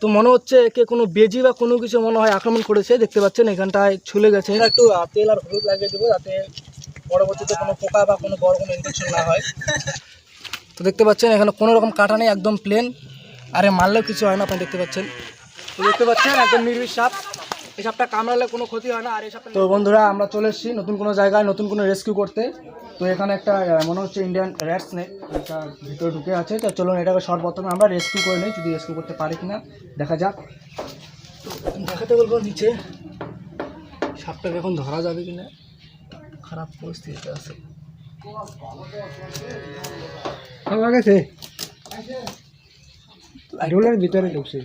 তো মনে হচ্ছে একে কোনো বেজি বা কোনো কিছু মনে হয় আক্রমণ করেছে দেখতে পাচ্ছেন এখানটায় ছুলে গেছে। একটু তেল আর হলুদ লাগিয়ে দেবো যাতে পরবর্তীতে কোনো পোকা বা কোনো বড় কোনো ইনফেকশন না হয়। তো দেখতে পাচ্ছেন এখানে কোনো রকম কাটা নেই একদম প্লেন আরে মারলেও কিছু হয় না আপনি দেখতে পাচ্ছেন। তো দেখতে পাচ্ছেন একদম নির্বিষ সাপ। এই সাপটা কামড়ালে কোনো ক্ষতি হয় না আর এই সাপটা তো বন্ধুরা আমরা চলে এসেছি নতুন কোনো জায়গায় নতুন কোনো রেস্কিউ করতে। তো এখানে একটা মনে হচ্ছে ইন্ডিয়ান র্যাট স্নেক একটা ভিতরে ঢুকে আছে। তো চলুন এটাকে সর্বপ্রথমে আমরা রেস্কিউ করে নিই যদি রেস্কিউ করতে পারি কিনা দেখা যাক। তো দেখাতে বলব নিচে সাপটাকে এখন ধরা যাবে কিনা খারাপ পরিস্থিতিতে আছে। কাছে ঢোলের ভিতরে ঢুকছে।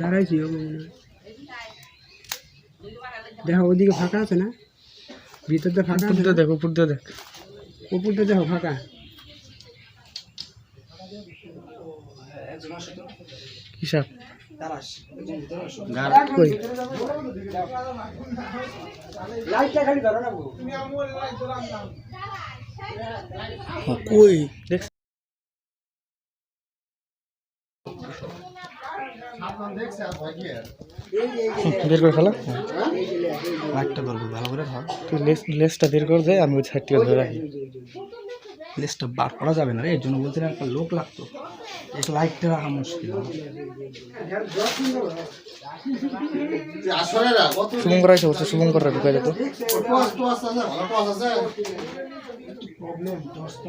দাঁড়াইছি ও মনে হয়। দেখো ওদিকে ফাঁকা আছে না? ভিতরটা ফাঁকা আছে? দেখো উপর দেখ। উপরটা দেখো ফাঁকা। কি সাপ। কই? দেখ। বের করে ফেলা। লাইটটা ধরবো ভালো করে ধর। তুই লেস লেসটা বের করে দে আমি ওই সাইড থেকে ধরে রাখি। লেসটা বার করা যাবে না রে এর জন্য বলছিলাম একটা লোক লাগতো। এই লাইটটা রাখা মুশকিল। শুভম করা এসে বলছে শুভম ঢুকে যেত প্রবলেম দোষ তো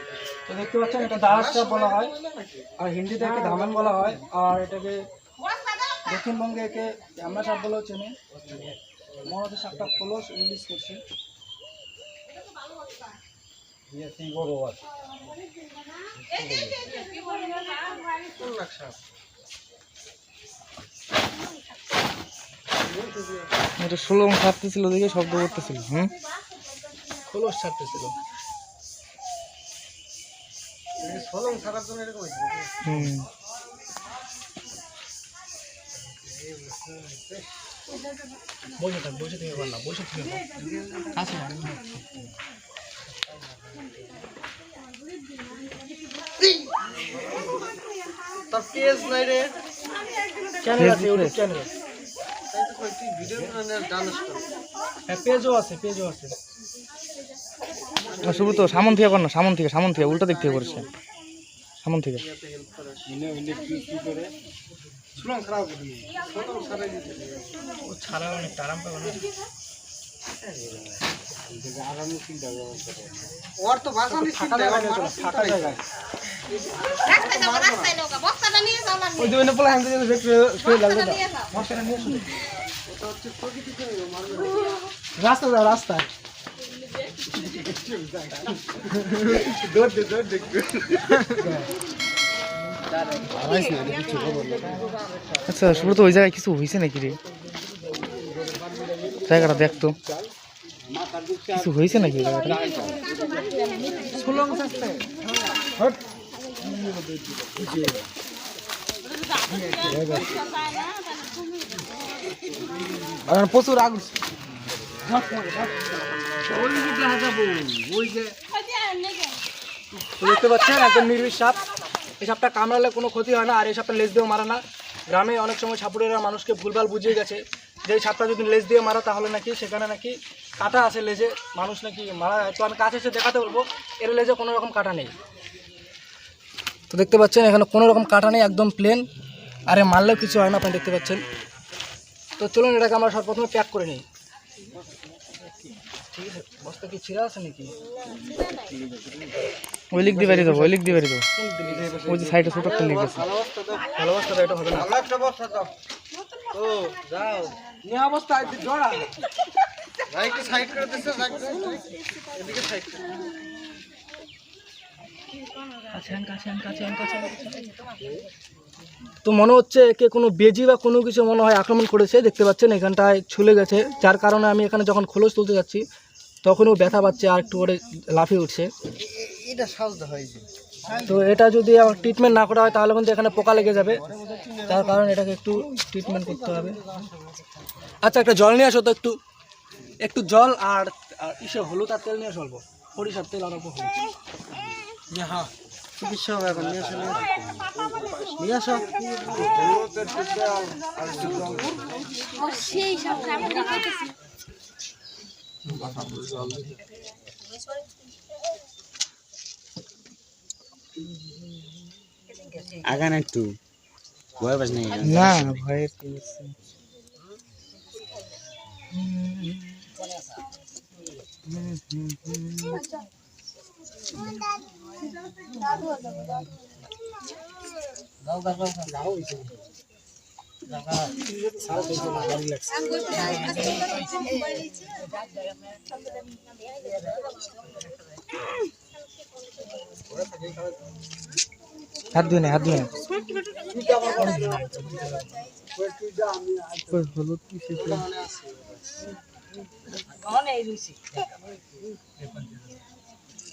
তো দেখতে পাচ্ছেন, এটা দাস চাপ বলা হয়, আর হিন্দিতে একে ধামান বলা হয়, আর এটাকে দক্ষিণবঙ্গে একে আমরা সাপ বলেও চেনে। মনে সাপটা খোলস রিলিজ করছে। এটা ষোলো ছাড়তেছিল দেখে শব্দ করতেছিল, হুম? খোলস ছাড়তেছিল হুম। বসে থাক বসে থেকে বললাম বসে থেকে হাঁটছি। তার পেজ নাই রে। চ্যানেল আছে ইউটিউব চ্যানেল হ্যাঁ পেজও আছে পেজও আছে। শুভ তো সামন থেকে কর না সামন থেকে সামন থেকে উল্টো দিক থেকে করেছে। সামন থেকে। ছাড়া অনেক আরাম পাবে না ওর তো ফাঁকা ফাঁকা হ্যান্ড দিয়ে লাগবে নিয়ে রাস্তা যাও রাস্তায়। আচ্ছা শুরু তো ওই জায়গায় কিছু হয়েছে নাকি রে? জায়গাটা দেখতো কিছু হয়েছে নাকি দেখতে পাচ্ছেন, একদম নির্বিষ সাপ। এই সাপটা কামড়ালে কোনো ক্ষতি হয় না, আর এই সাপটা লেজ দিয়েও মারা না। গ্রামে অনেক সময় সাপুরেরা মানুষকে ভুলভাল বুঝিয়ে গেছে যে সাপটা যদি লেজ দিয়ে মারা তাহলে নাকি সেখানে নাকি কাটা আছে লেজে। মানুষ নাকি মারা যায় তো আমি কাছে এসে দেখাতে বলব, এর লেজে কোনো রকম কাটা নেই। তো দেখতে পাচ্ছেন, এখানে কোনো রকম কাটা নেই, একদম প্লেন আরে মারলেও কিছু হয় না, আপনি দেখতে পাচ্ছেন। তো চলুন, এটাকে আমরা সর্বপ্রথমে প্যাক করে নিই। ওই লিখ দিয়ে বাড়ি দেবো ওই লিখ দিয়ে বাড়ি দেবো? ওই যে সাইডে ছোট একটা লিখ আছে ও যাও নিয়ে অবস্থা জড়া তো মনে হচ্ছে একে কোনো বেজি বা কোনো কিছু মনে হয় আক্রমণ করেছে দেখতে পাচ্ছেন এখানটায় ছুলে গেছে। যার কারণে আমি এখানে যখন খোলস তুলতে যাচ্ছি তখন ও ব্যথা পাচ্ছে আর একটু করে লাফিয়ে উঠছে। তো এটা যদি আমার ট্রিটমেন্ট না করা হয় তাহলে কিন্তু এখানে পোকা লেগে যাবে। তার কারণে এটাকে একটু ট্রিটমেন্ট করতে হবে। আচ্ছা একটা জল নিয়ে আসো তো একটু। একটু জল আর ইসে হলুদ আর তেল নিয়ে আসব সরিষার তেল আর অল্প হলুদ। হ্যাঁ। চিকিৎসা হবে এখন নিয়ে আসো নিয়ে আসো। আগান একটু। ভয় পাস নাই। না ভয়ের কি আছে? হাত ধুয়ে হাত ধুয়ে হলুদ কি?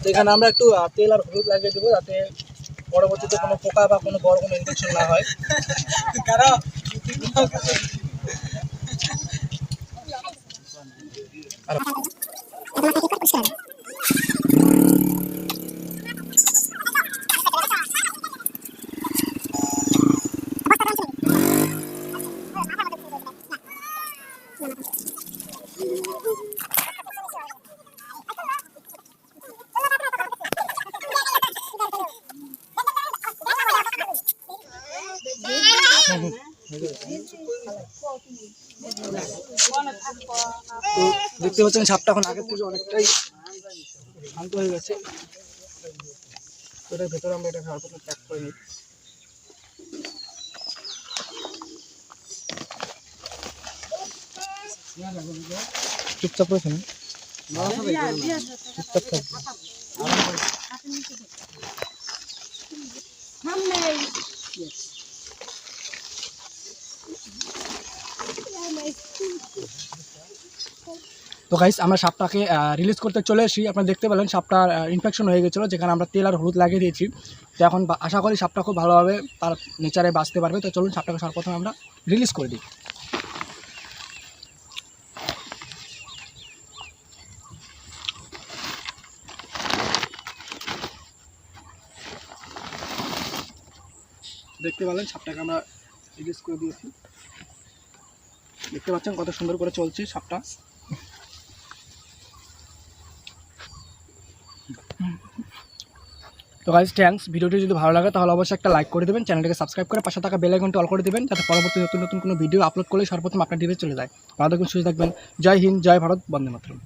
তো এখানে আমরা একটু তেল আর হলুদ লাগিয়ে দেবো যাতে পরবর্তীতে কোনো পোকা বা কোনো বড় কোনো ইনফেকশন না হয়। তো দেখতে পাচ্ছেন সাপটা এখন আগের থেকে অনেকটাই শান্ত হয়ে গেছে। তো এটার ভেতরে আমরা এটা সর্বপ্রথম প্যাক করে নিই। চুপচাপ রয়েছে না? চুপচাপ তো গাইস আমরা সাপটাকে রিলিজ করতে চলে এসেছি। আপনারা দেখতে পেলেন সাপটার ইনফেকশন হয়ে গেছিল, যেখানে আমরা তেল আর হলুদ লাগিয়ে দিয়েছি। তো এখন আশা করি সাপটা খুব ভালোভাবে তার নেচারে বাঁচতে পারবে। তো চলুন সাপটাকে সর্বপ্রথমে আমরা রিলিজ করে দিই। দেখতে পেলেন সাপটাকে আমরা রিলিজ করে দিয়েছি। দেখতে পাচ্ছেন কত সুন্দর করে চলছে সাপটা তো গাইজ থ্যাংকস ভিডিওটি যদি ভালো লাগে, তাহলে অবশ্যই একটা লাইক করে দেবেন। চ্যানেলটাকে সাবস্ক্রাইব করে পাশে থাকা বেল আইকনটি অল করে দেবেন, যাতে পরবর্তী নতুন নতুন কোনো ভিডিও আপলোড করলে সর্বপ্রথম আপনার ডিভাইস চলে যায়। ভালো থাকবেন, সুস্থ থাকবেন। জয় হিন্দ, জয় ভারত, বন্দে মাতরম।